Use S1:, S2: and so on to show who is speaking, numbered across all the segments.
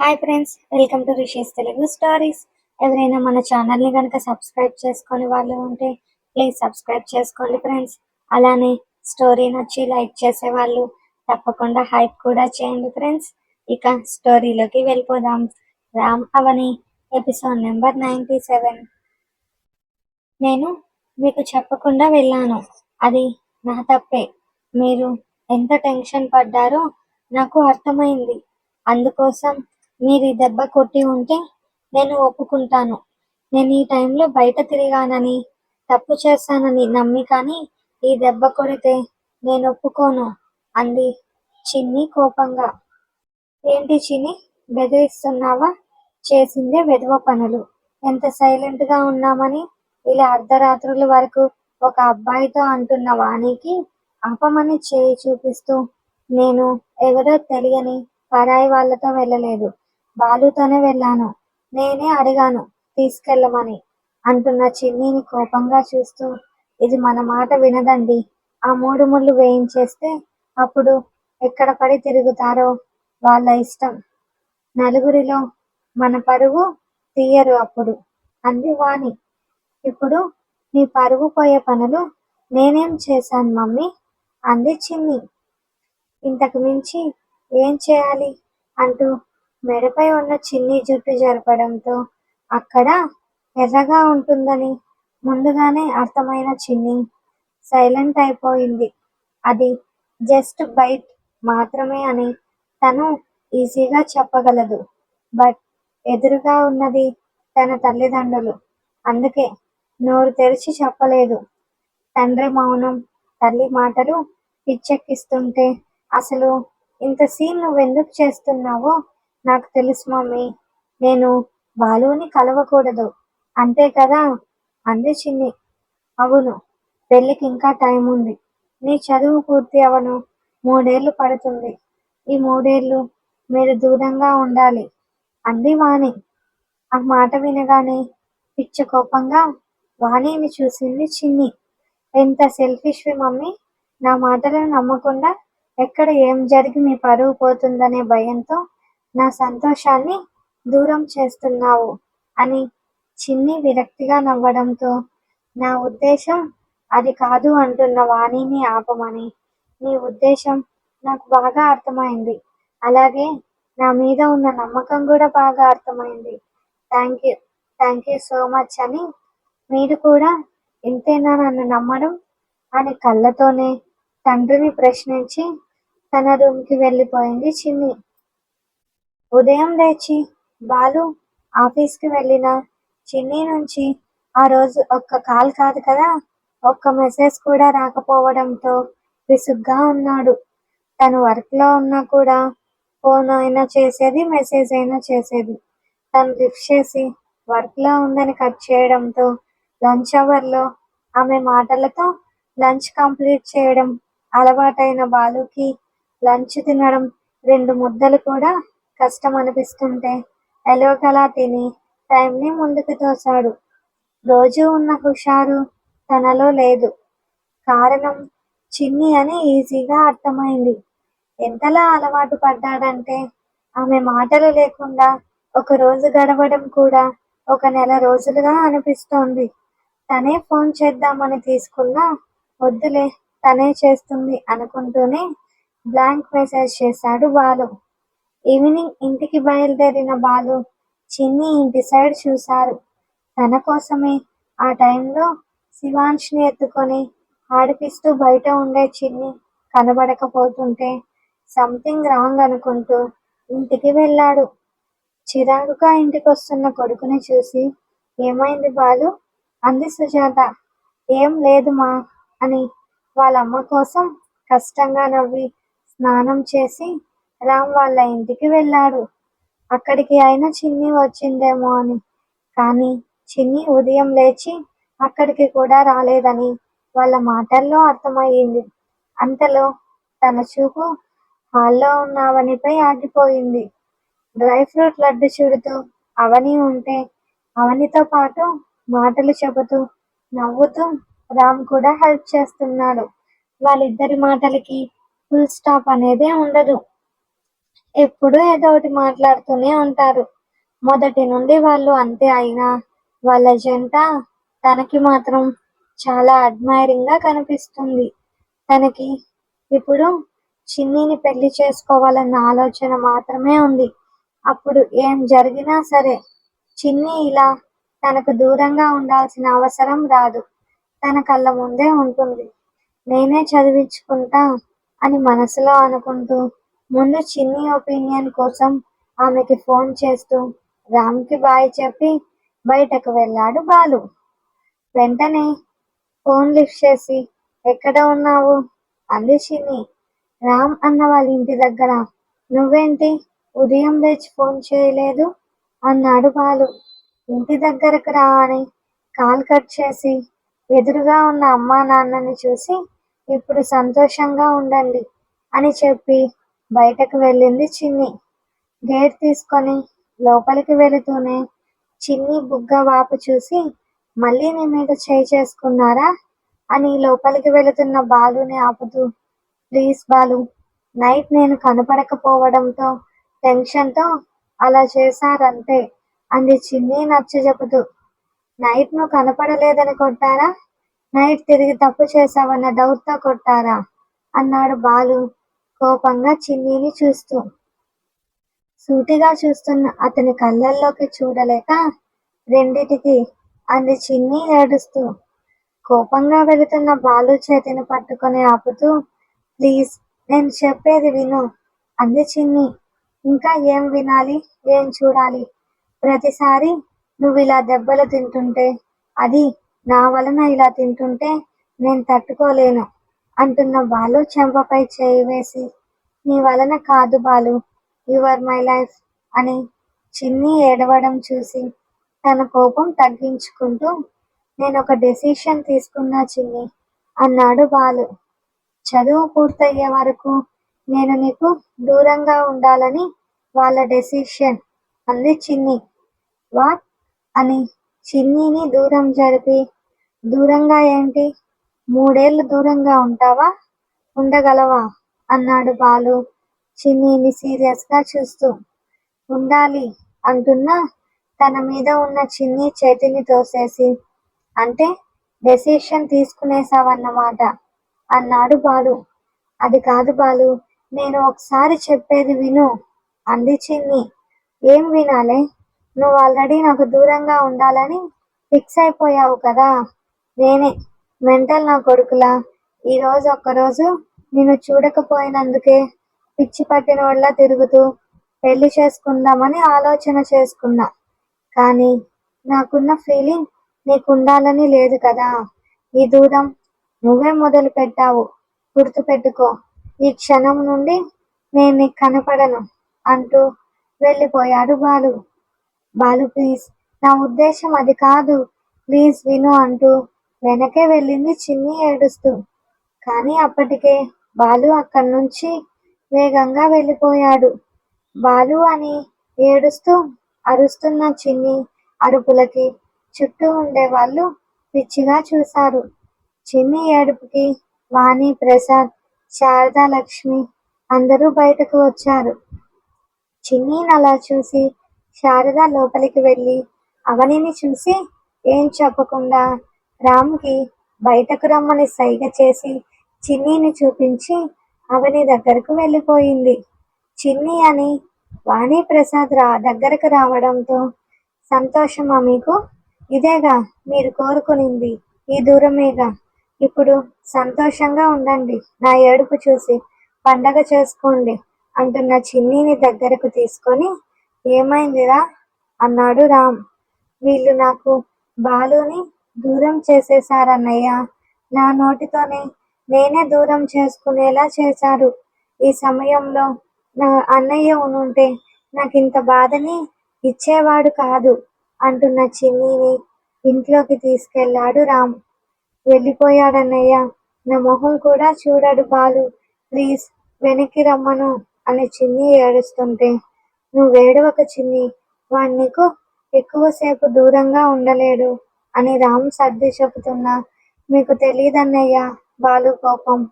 S1: Hi friends welcome to Rishe's Telugu stories ఎవరైనా మన ఛానల్ని కనుక సబ్స్క్రైబ్ చేసుకొని వాళ్ళు ఉంటే ప్లీజ్ సబ్స్క్రైబ్ చేసుకోండి ఫ్రెండ్స్ అలానే స్టోరీ నచ్చి లైక్ చేసే వాళ్ళు తప్పకుండా హైప్ కూడా చేయండి ఫ్రెండ్స్ ఇక స్టోరీలోకి వెళ్ళిపోదాం. Ram Avani episode number ninety seven నేను మీకు చెప్పకుండా వెళ్ళాను. అది నా తప్పే. మీరు ఎంత టెన్షన్ పడ్డారో నాకు అర్థమైంది. అందుకోసం మీరు ఈ దెబ్బ కొట్టి ఉంటే నేను ఒప్పుకుంటాను. నేను ఈ టైంలో బయట తిరిగానని తప్పు చేశానని నమ్మి కానీ ఈ దెబ్బ కొడితే నేను ఒప్పుకోను అంది చిన్ని కోపంగా. ఏంటి చిన్ని? బెదిరిస్తున్నావా? చేసిందే వెధవ పనులు. ఎంత సైలెంట్గా ఉన్నామని ఇలా అర్ధరాత్రుల వరకు ఒక అబ్బాయితో అంటున్న వానికి అపమని చేయి చూపిస్తూ నేను ఎవరో తెలియని పరాయి వాళ్ళతో వెళ్ళలేదు. బాలుతోనే వెళ్ళాను. నేనే అడిగాను తీసుకెళ్ళమని. అంటున్న చిన్నిని కోపంగా చూస్తూ ఇది మన మాట వినదండి. ఆ మూడు ముళ్ళు వేయించేస్తే అప్పుడు ఎక్కడ పడి తిరుగుతారో వాళ్ళ ఇష్టం. నలుగురిలో మన పరువు తీయరు అప్పుడు అంది వాణి. ఇప్పుడు నీ పరువు పోయే పనులు నేనేం చేశాను మమ్మీ? అంది చిన్ని. ఇంతకు మించి ఏం చేయాలి? అంటూ మెడపై ఉన్న చిన్ని జుట్టు జరపడంతో అక్కడ ఎర్రగా ఉంటుందని ముందుగానే అర్థమైన చిన్ని సైలెంట్ అయిపోయింది. అది జస్ట్ బైట్ మాత్రమే అని తను ఈజీగా చెప్పగలదు. బట్ ఎదురుగా ఉన్నది తన తల్లిదండ్రులు. అందుకే నోరు తెరిచి చెప్పలేదు. తండ్రి మౌనం తల్లి మాటలు పిచ్చెక్కిస్తుంటే అసలు ఇంత సీన్ నువ్వెందుకు చేస్తున్నావో నాకు తెలుసు మమ్మీ నేను బాలుని కలవకూడదు. అంతే కదా? అంది చిన్ని. అవును పెళ్ళికి ఇంకా టైం ఉంది. నీ చదువు పూర్తి అవను. మూడేళ్ళు పడుతుంది. ఈ మూడేళ్ళు మీరు దూరంగా ఉండాలి అంది వాణి. ఆ మాట వినగానే పిచ్చ కోపంగా వాణిని చూసింది చిన్ని. ఎంత సెల్ఫిష్వి మమ్మీ నా మాటలను నమ్మకుండా ఎక్కడ ఏం జరిగి మీ పరువు పోతుందనే భయంతో నా సంతోషాన్ని దూరం చేస్తున్నావు అని చిన్ని విరక్తిగా నవ్వడంతో నా ఉద్దేశం అది కాదు అంటున్న వాణిని ఆపమని. నీ ఉద్దేశం నాకు బాగా అర్థమైంది. అలాగే నా మీద ఉన్న నమ్మకం కూడా బాగా అర్థమైంది. Thank you thank you so much అని మీరు కూడా ఇంతేనా నన్ను నమ్మడం అని కళ్ళతోనే తండ్రిని ప్రశ్నించి తన రూమ్కి వెళ్ళిపోయింది చిన్ని. ఉదయం లేచి బాలు ఆఫీస్కి వెళ్ళిన చిన్ని నుంచి ఆ రోజు ఒక్క కాల్ కాదు కదా ఒక్క మెసేజ్ కూడా రాకపోవడంతో విసుగ్గా ఉన్నాడు. తను వర్క్లో ఉన్నా కూడా ఫోన్ అయినా చేసేది మెసేజ్ అయినా చేసేది. తను లిఫ్ట్ చేసి వర్క్లో ఉందని కట్ చేయడంతో లంచ్ అవర్లో ఆమె మాటలతో లంచ్ కంప్లీట్ చేయడం అలవాటైన బాలుకి లంచ్ తినడం రెండు ముద్దలు కూడా కష్టం అనిపిస్తుంటే ఎలోకలా తిని టైంని ముందుకు తోశాడు. రోజు ఉన్న హుషారు తనలో లేదు. కారణం చిన్ని అని ఈజీగా అర్థమైంది. ఎంతలా అలవాటు పడ్డాడంటే ఆమె మాటలు లేకుండా ఒక రోజు గడవడం కూడా ఒక నెల రోజులుగా అనిపిస్తోంది. తనే ఫోన్ చేద్దామని తీసుకున్నా వద్దులే తనే చేస్తుంది అనుకుంటూనే బ్లాంక్ మెసేజ్ చేశాడు బాలు. ఈవినింగ్ ఇంటికి బయలుదేరిన బాలు చిన్ని ఇంటి సైడ్ చూశారు. తన కోసమే ఆ టైంలో శివాంష్ని ఎత్తుకొని ఆడిపిస్తూ బయట ఉండే చిన్ని కనబడకపోతుంటే సంథింగ్ రాంగ్ అనుకుంటూ ఇంటికి వెళ్ళాడు. చిరాకుగా ఇంటికి వస్తున్న కొడుకుని చూసి ఏమైంది బాలు? అంది సుజాత. ఏం లేదు మా అని వాళ్ళ అమ్మ కోసం కష్టంగా నవ్వి స్నానం చేసి రామ్ వాళ్ళ ఇంటికి వెళ్ళాడు. అక్కడికి అయినా చిన్ని వచ్చిందేమో అని. కానీ చిన్ని ఉదయం లేచి అక్కడికి కూడా రాలేదని వాళ్ళ మాటల్లో అర్థమయ్యింది. అంతలో తన చూపు హాల్లో ఉన్న అవనిపై ఆగిపోయింది. డ్రై ఫ్రూట్ లడ్డు చూడుతూ అవని ఉంటే అవనితో పాటు మాటలు చెబుతూ నవ్వుతూ రామ్ కూడా హెల్ప్ చేస్తున్నాడు. వాళ్ళిద్దరి మాటలకి ఫుల్ స్టాప్ అనేదే ఉండదు. ఎప్పుడూ ఏదో ఒకటి మాట్లాడుతూనే ఉంటారు. మొదటి నుండి వాళ్ళు అంతే అయినా వాళ్ళ జంట తనకి మాత్రం చాలా అడ్మైరింగ్గా కనిపిస్తుంది. తనకి ఇప్పుడు చిన్నీని పెళ్ళి చేసుకోవాలన్న ఆలోచన మాత్రమే ఉంది. అప్పుడు ఏం జరిగినా సరే చిన్ని ఇలా తనకు దూరంగా ఉండాల్సిన అవసరం రాదు. తన కళ్ళ ముందే ఉంటుంది. నేనే చదివించుకుంటా అని మనసులో అనుకుంటూ ముందు చిన్ని ఒపీనియన్ కోసం ఆమెకి ఫోన్ చేస్తూ రామ్కి బాయ్ చెప్పి బయటకు వెళ్ళాడు బాలు. వెంటనే ఫోన్ లిఫ్ట్ చేసి ఎక్కడ ఉన్నావు? అంది చిన్ని. రామ్ అన్న వాళ్ళ ఇంటి దగ్గర. నువ్వేంటి? ఉదయం లేచి ఫోన్ చేయలేదు? అన్నాడు బాలు. ఇంటి దగ్గరకు రా అని కాల్ కట్ చేసి ఎదురుగా ఉన్న అమ్మా నాన్నని చూసి ఇప్పుడు సంతోషంగా ఉండండి అని చెప్పి బయటకు వెళ్ళింది చిన్ని. గేట్ తీసుకొని లోపలికి వెళుతూనే చిన్ని బుగ్గ వాపు చూసి మళ్ళీ నీ మీద చేయి చేసుకున్నారా? అని లోపలికి వెళుతున్న బాలుని ఆపుతూ ప్లీజ్ బాలు నైట్ నేను కనపడకపోవడంతో టెన్షన్తో అలా చేశారంతే అంది చిన్ని నచ్చ చెబుతూ. నైట్ నువ్వు కనపడలేదని కొట్టారా? నైట్ తిరిగి తప్పు చేశావన్న డౌట్తో కొట్టారా? అన్నాడు బాలు. కోపంగా చిన్నీని చూస్తూ. సూటిగా చూస్తున్న అతని కళ్ళల్లోకి చూడలేక రెండిటికి అంది చిన్ని ఏడుస్తూ. కోపంగా వెళుతున్న బాలు చేతిని పట్టుకొని ఆపుతూ ప్లీజ్ నేను చెప్పేది విను అంది చిన్ని. ఇంకా ఏం వినాలి ఏం చూడాలి? ప్రతిసారి నువ్వు ఇలా దెబ్బలు తింటుంటే అది నా వలన ఇలా తింటుంటే నేను తట్టుకోలేను. అంటున్న బాలు చెంపపై చేయి వేసి నీ వలన కాదు Balu you are my life అని చిన్ని ఏడవడం చూసి తన కోపం తగ్గించుకుంటూ నేను ఒక డెసిషన్ తీసుకున్నా చిన్ని అన్నాడు బాలు. చదువు పూర్తయ్యే వరకు నేను నీకు దూరంగా ఉండాలని వాళ్ళ డెసిషన్ అంది చిన్ని. వాట్? అని చిన్నిని దూరం జరిపి దూరంగా ఏంటి? మూడేళ్ళు దూరంగా ఉంటావా? ఉండగలవా? అన్నాడు బాలు. చిన్నీని సీరియస్గా చూస్తూ. ఉండాలి అంటున్నా. తన మీద ఉన్న చిన్ని చేతిని తోసేసి. అంటే డెసిషన్ తీసుకునేసావన్నమాట అన్నాడు బాలు. అది కాదు బాలు నేను ఒకసారి చెప్పేది విను అంది చిన్ని. ఏం వినాలే? నువ్వు ఆల్రెడీ నాకు దూరంగా ఉండాలని ఫిక్స్ అయిపోయావు కదా? నేనే మెంటల్ నా కొడుకులా. ఈరోజు ఒక్కరోజు నిన్ను చూడకపోయినందుకే పిచ్చి పట్టిన వాళ్ళ తిరుగుతూ పెళ్ళి చేసుకుందామని ఆలోచన చేసుకున్నా. కానీ నాకున్న ఫీలింగ్ నీకు ఉండాలని లేదు కదా. ఈ దూరం నువ్వే మొదలు పెట్టావు. గుర్తుపెట్టుకో ఈ క్షణం నుండి నేను నీకు కనపడను అంటూ వెళ్ళిపోయాడు బాలు. బాలు ప్లీజ్ నా ఉద్దేశం అది కాదు. ప్లీజ్ విను అంటూ వెనకే వెళ్ళింది చిన్ని ఏడుస్తూ. కానీ అప్పటికే బాలు అక్కడి నుంచి వేగంగా వెళ్ళిపోయాడు. బాలు అని ఏడుస్తూ అరుస్తున్న చిన్ని అరుపులకి చుట్టూ ఉండే వాళ్ళు పిచ్చిగా చూశారు. చిన్ని ఏడుపుకి వాణి ప్రసాద్ శారదా లక్ష్మి అందరూ బయటకు వచ్చారు. చిన్నీని అలా చూసి శారద లోపలికి వెళ్ళి అవనిని చూసి ఏం చెప్పకుండా రామ్కి బయటకు రమ్మని సైగ చేసి చిన్నీని చూపించి అవని దగ్గరకు వెళ్ళిపోయింది. చిన్ని అని వాణి ప్రసాద్ రా దగ్గరకు రావడంతో సంతోషమా మీకు? ఇదేగా మీరు కోరుకునింది. ఈ దూరమేగా. ఇప్పుడు సంతోషంగా ఉండండి. నా ఏడుపు చూసి పండగ చేసుకోండి అంటున్న చిన్నీని దగ్గరకు తీసుకొని ఏమైందిరా? అన్నాడు రామ్. వీళ్ళు నాకు బాలుని దూరం చేసేశారన్నయ్య. నా నోటితోనే నేనే దూరం చేసుకునేలా చేశారు. ఈ సమయంలో నా అన్నయ్య ఉంటే నాకు ఇంత బాధని ఇచ్చేవాడు కాదు అంటున్న చిన్నీని ఇంట్లోకి తీసుకెళ్ళాడు రామ్. వెళ్ళిపోయాడన్నయ్య. నా మొహం కూడా చూడడు బాలు. ప్లీజ్ వెనక్కి రమ్మను అని చిన్ని ఏడుస్తుంటే. నువ్వు ఒక చిన్ని. వాడు నీకు ఎక్కువసేపు దూరంగా ఉండలేడు. అని రామ్ సర్ది చెబుతున్నా. మీకు తెలియదన్నయ్యా బాలు కోపం.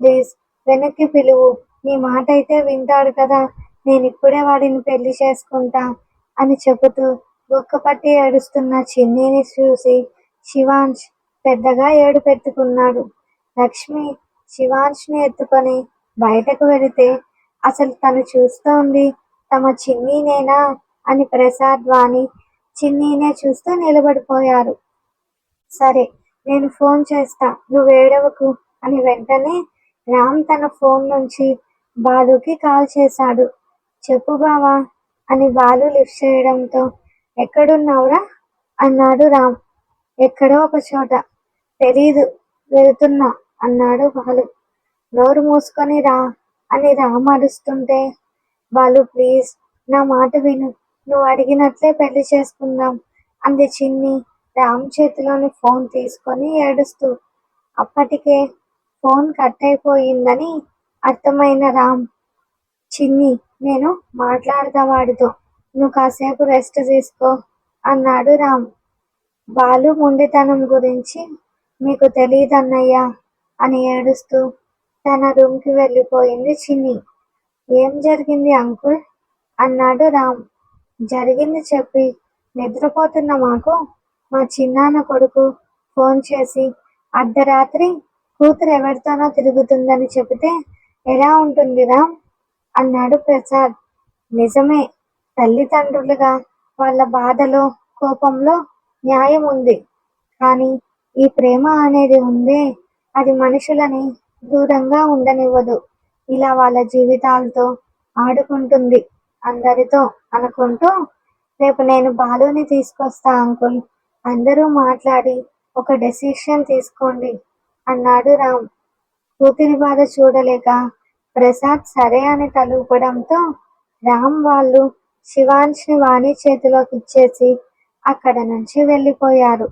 S1: ప్లీజ్ వెనక్కి పిలువు. నీ మాట అయితే వింటాడు కదా. నేను ఇప్పుడే వాడిని పెళ్ళి చేసుకుంటా అని చెబుతూ గుక్కపట్టి ఏడుస్తున్న చిన్నీని చూసి శివాంష్ పెద్దగా ఏడు పెట్టుకున్నాడు. లక్ష్మి శివాంష్ని ఎత్తుకొని బయటకు వెళితే అసలు తను చూస్తోంది తమ చిన్నీనేనా? అని ప్రసాద్ వాణి చిన్నీనే చూస్తూ నిలబడిపోయారు. సరే నేను ఫోన్ చేస్తా. నువ్వు ఏడవకు అని వెంటనే రామ్ తన ఫోన్ నుంచి బాలుకి కాల్ చేశాడు. చెప్పు బావా అని బాలు లిఫ్ట్ చేయడంతో ఎక్కడున్నావురా? అన్నాడు రామ్. ఎక్కడో ఒక చోట. తెలీదు వెళ్తున్నా అన్నాడు బాలు. నోరు మూసుకొని రా అని రామ్ అరుస్తుంటే బాలు ప్లీజ్ నా మాట విను. నువ్వు అడిగినట్లే పెళ్ళి చేసుకుందాం అంది చిన్ని. రామ్ చేతిలోని ఫోన్ తీసుకొని ఏడుస్తూ అప్పటికే ఫోన్ కట్ అయిపోయిందని అర్థమైన రామ్. చిన్ని నేను మాట్లాడతా వాడితో నువ్వు కాసేపు రెస్ట్ తీసుకో అన్నాడు రామ్. బాలు మొండితనం గురించి మీకు తెలియదన్నయ్యా అని ఏడుస్తూ తన రూమ్కి వెళ్ళిపోయింది చిన్ని. ఏం జరిగింది అంకుల్? అన్నాడు రామ్. జరిగింది చెప్పి నిద్రపోతున్న మాకు. మా చిన్నాన్న కొడుకు ఫోన్ చేసి అర్ధరాత్రి కూతురు ఎవరితోనో తిరుగుతుందని చెబితే ఎలా ఉంటుందిరా అన్నాడు ప్రసాద్. నిజమే తల్లిదండ్రులుగా వాళ్ళ బాధలో కోపంలో న్యాయం ఉంది. కానీ ఈ ప్రేమ అనేది ఉందే అది మనుషులని దూరంగా ఉండనివ్వదు. ఇలా వాళ్ళ జీవితాలతో ఆడుకుంటుంది అందరితో అనుకుంటూ రేపు నేను బాలుని తీసుకొస్తా అంకుల్. అందరూ మాట్లాడి ఒక డెసిషన్ తీసుకోండి అన్నాడు రామ్. కూతురి బాధ చూడలేక ప్రసాద్ సరే అని తలూపడంతో రామ్ వాళ్ళు శివాంశ్ని వాణి చేతిలోకి ఇచ్చేసి అక్కడ నుంచి వెళ్ళిపోయారు.